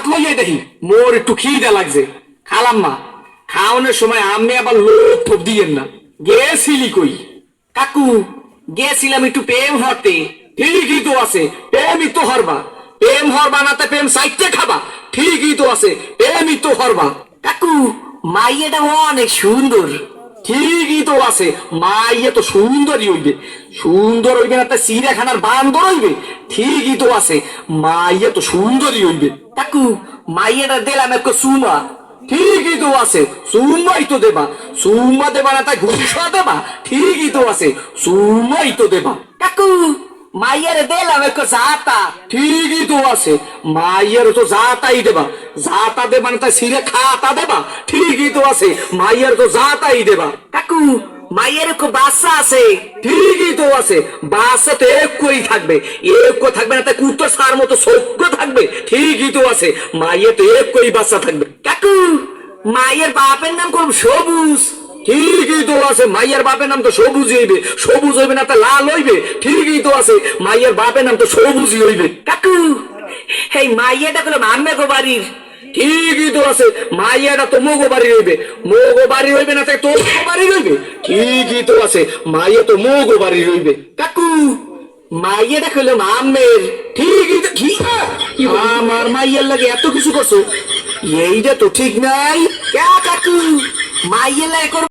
ভাত লইয়ে দেখি। মোর একটু খিদে লাগছে। খালাম মা, খাওয়ানোর সময় আমি আবার লোক ঠোপ দিয়েন না। গেছিলি কই? কাকু, গেছিলাম একটু প্রেম হতে ঠিকই তো আছে, প্রেমই তো হরবা। প্রেম হরবা না তা প্রেম সাইটে খাবা। ঠিকই তো আছে, প্রেমই তো হরবা। কাকু, মাইয়াটা অনেক সুন্দর। ঠিকই তো আছে, মাইয়া তো সুন্দরই হইবে। সুন্দর হইবে না তা চিড়িয়াখানার বান্দর হইবে। ঠিকই তো আছে, মাইয়া তো সুন্দরই হইবে। কাকু মাইয়াটা দিলাম একটু সুমা। ঠিকই তো আছে সুমাই তো দেবা। সুমা দেবা না তাই ঘুষা দেবা। ঠিকই তো আছে সুমাই তো দেবা। কাকু মাইয়ারে দিলাম একটু জাতা ঠিকই তো আছে মাইয়ার তো জাতাই দেবা। জাতা দেবা না তাই সিরে খাতা দেবা। ঠিকই তো আছে মাইয়ার তো জাতাই দেবা। কাকু মাইয়ের একটু বাচ্চা আছে, ঠিকই তো আছে। বাচ্চা তো একই থাকবে এক থাকবে না তাই কুত্তর সার মতো সভ্য থাকবে, ঠিকই তো আছে। মাইয়ের তো একই বাচ্চা থাকবে। কাকু মায়ের বাপের নাম কোন সবুজ? ঠিকই তো আছে, মাইয়ার বাপের নাম তো সবুজ হইবে। সবুজ হইবে না, তা লাল হইবে। ঠিকই তো আছে, মাইয়ার বাপের নাম তো সবুজই হইবে। কাকু, এই মাইয়াটা মাম্মে গো বাড়ির। ঠিকই তো আছে। মাইয়াটা তো মোগো বাড়ি হইবে মোগো বাড়ি হইবে না তাই তোর বাড়ি হইবে ঠিকই তো আছে। মাইয়া তো মোগো বাড়ি রইবে। কাকু মাইয়াটা খেলো আমের ঠিকই তো কি? আমার মাইয়ার লাগে এত কিছু করছ। এইটা তো ঠিক নাই। কে কাকু? মাইয়ের লাগে